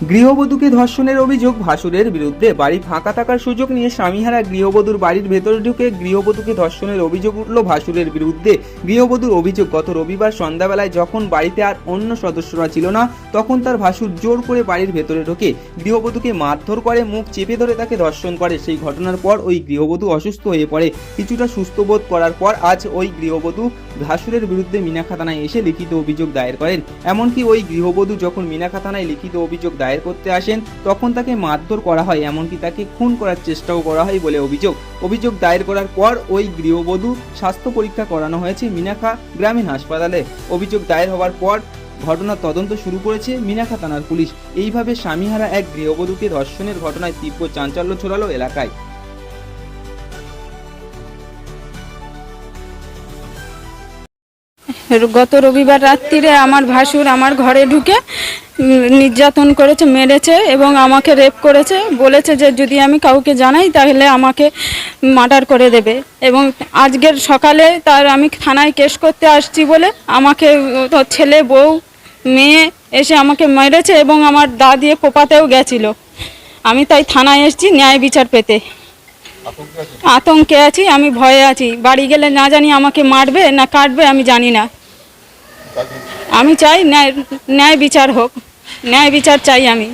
গৃহবধূকে ধর্ষণের অভিযোগ, ভাসুরের বিরুদ্ধে বাড়ি ফাঁকা থাকার সুযোগ নিয়ে স্বামীহারা গৃহবধূর বাড়ির ভেতরে ঢুকে গৃহবধূকে ধর্ষণের অভিযোগ উঠল ভাসুরের বিরুদ্ধে। গৃহবধূর অভিযোগ, গত রবিবার সন্ধ্যাবেলায় যখন বাড়িতে আর অন্য সদস্যরা ছিল না, তখন তার ভাসুর জোর করে বাড়ির ভেতরে ঢোকে। গৃহবধূকে মারধর করে, মুখ চেপে ধরে তাকে ধর্ষণ করে। সেই ঘটনার পর ওই গৃহবধূ অসুস্থ হয়ে পড়ে। কিছুটা সুস্থ বোধ করার পর আজ ওই গৃহবধূ ভাসুরের বিরুদ্ধে মিনাখা থানায় এসে লিখিত অভিযোগ দায়ের করেন। এমনকি ওই গৃহবধূ যখন মিনাখা থানায় লিখিত অভিযোগ দায়ের করতে আসেন, তখন তাকে মারধর করা হয়, এমনকি তাকে খুন করার চেষ্টাও করা হয় বলে অভিযোগ। অভিযোগ দায়ের করার পর ওই গৃহবধূ স্বাস্থ্য পরীক্ষা করানো হয়েছে মিনাখা গ্রামীণ হাসপাতালে। অভিযোগ দায়ের হওয়ার পর ঘটনার তদন্ত শুরু করেছে মিনাখা থানার পুলিশ। এইভাবে স্বামীহারা এক গৃহবধূকে ধর্ষণের ঘটনায় তীব্র চাঞ্চল্য ছড়ালো এলাকায়। গত রবিবার রাত্রিরে আমার ভাসুর আমার ঘরে ঢুকে নির্যাতন করেছে, মেরেছে এবং আমাকে রেপ করেছে। বলেছে যে যদি আমি কাউকে জানাই তাহলে আমাকে মার্ডার করে দেবে। এবং আজকের সকালে তার আমি থানায় কেস করতে আসছি বলে আমাকে তো ছেলে, বউ, মেয়ে এসে আমাকে মেরেছে এবং আমার দা দিয়ে কোপাতেও গেছিল। আমি তাই থানায় এসেছি ন্যায় বিচার পেতে। আতঙ্কে আছি আমি ভয়ে আছি। বাড়ি গেলে না জানি আমাকে মারবে না কাটবে আমি জানি না। আমি চাই ন্যায় ন্যায় বিচার হোক। ন্যায় বিচার চাই আমি।